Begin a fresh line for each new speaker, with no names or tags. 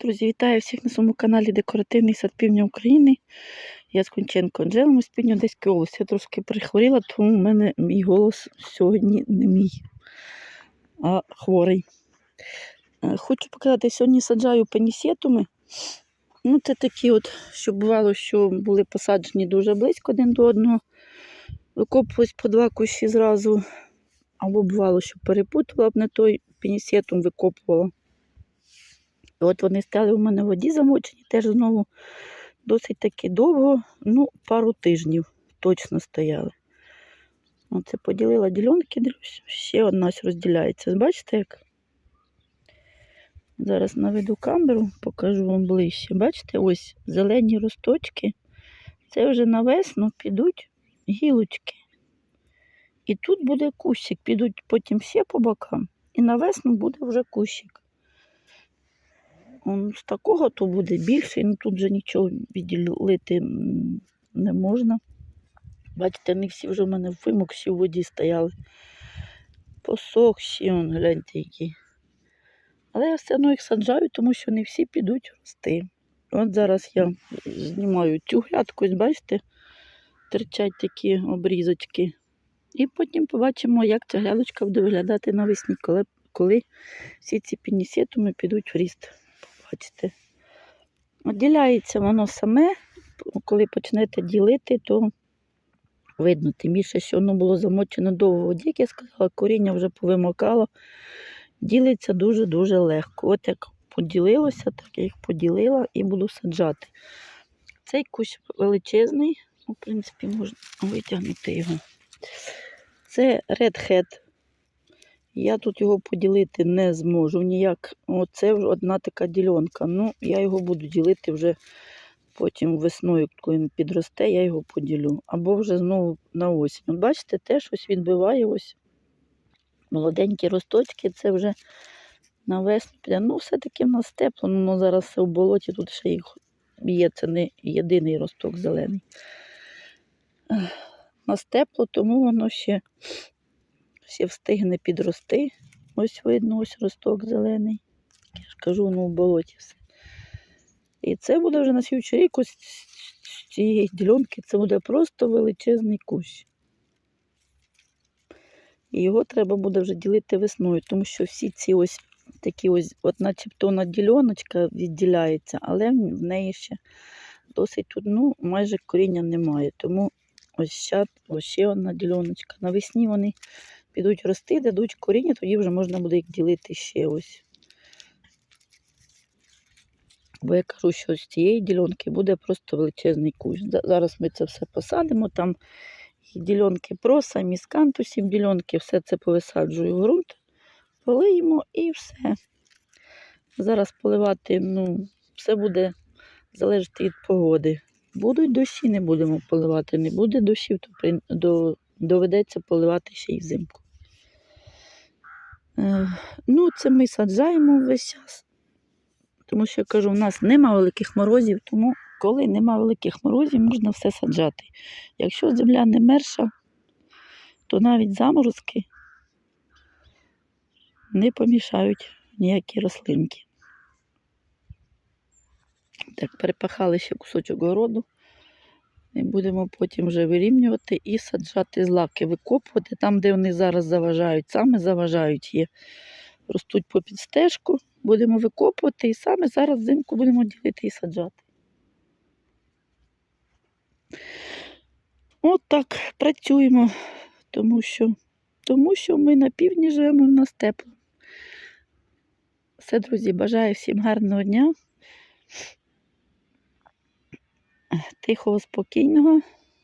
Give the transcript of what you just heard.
Друзі, вітаю всіх на своєму каналі Декоративний сад Півдня України. Я з Конченко Анжелом з Півдня Одеської області. Я трошки перехворіла, тому в мене мій голос сьогодні не мій, а хворий. Е, Хочу показати, сьогодні саджаю панісетуми. Ну, це такі от, що бувало, що були посаджені дуже близько один до одного. Викопувались по два кущі зразу. Або бувало, що перепутала б не той пенісетум викопувала. І от вони стали у мене в воді замочені, теж знову досить таки довго, ну, пару тижнів точно стояли. Оце поділила ділянки, ще одна розділяється. Бачите, як? Зараз наведу камеру, покажу вам ближче. Бачите, ось зелені росточки. Це вже на весну підуть гілочки. І тут буде кущик, підуть потім всі по бокам, і на весну буде вже кущик. З такого то буде більше, ну тут вже нічого відділити не можна. Бачите, не всі вже в мене вимокші в воді стояли. Посохші, он, гляньте які. Але я все одно їх саджаю, тому що не всі підуть рости. От зараз я знімаю цю грядку, бачите, терчать такі обрізочки. І потім побачимо, як ця грядочка буде виглядати навесні, коли, коли всі ці пінісетуми підуть в ріст. Бачите. Відділяється воно саме, коли почнете ділити, то видно. Тим більше, що воно було замочено довго воді, як я сказала, коріння вже повимокало. Ділиться дуже-дуже легко. От як поділилося, так я їх поділила і буду саджати. Цей кущ величезний, ну, в принципі, можна витягнути його. Це Red Hat. Я тут його поділити не зможу ніяк. Оце вже одна така ділянка. Ну, я його буду ділити вже потім весною, коли він підросте, я його поділю. Або вже знову на осінь. От бачите, теж ось відбиває ось молоденькі росточки, це вже на весну піде. Ну, все-таки в нас тепло, ну зараз все в болоті, тут ще їх є, це не єдиний росток зелений. У нас тепло, тому воно ще ще встигне підрости. Ось видно, ось росток зелений. Я ж кажу, ну в болоті все. І це буде вже на слідчий рік ось з цієї ділянки, це буде просто величезний кущ. І його треба буде вже ділити весною, тому що всі ці ось такі ось, от начебто на діляночка відділяється, але в неї ще досить тут, ну, майже коріння немає. Тому ось ще, ось ще одна діляночка. Навесні вони підуть рости, дадуть коріння, тоді вже можна буде їх ділити ще ось. Бо я кажу, що з цієї ділянки буде просто величезний кущ. Зараз ми це все посадимо. Там і ділянки проса, міскантусів, ділянки, все це повисаджую в ґрунт, полиємо і все. Зараз поливати, ну, все буде залежати від погоди. Будуть дощі, не будемо поливати. Не буде дощів, то доведеться поливати ще й взимку. Е, ну, це ми саджаємо весь час. Тому що я кажу, у нас нема великих морозів, тому коли нема великих морозів, можна все саджати. Якщо земля не мерша, то навіть заморозки не помішають ніякі рослинки. Так, перепахали ще кусочок городу. І будемо потім вже вирівнювати і саджати злаки, викопувати там, де вони зараз заважають. Саме заважають є. Ростуть по підстежку, будемо викопувати і саме зараз взимку будемо ділити і саджати. От так працюємо, тому що, тому що ми на півдні живемо, в нас тепло. Все, друзі, бажаю всім гарного дня, тихого, спокійного.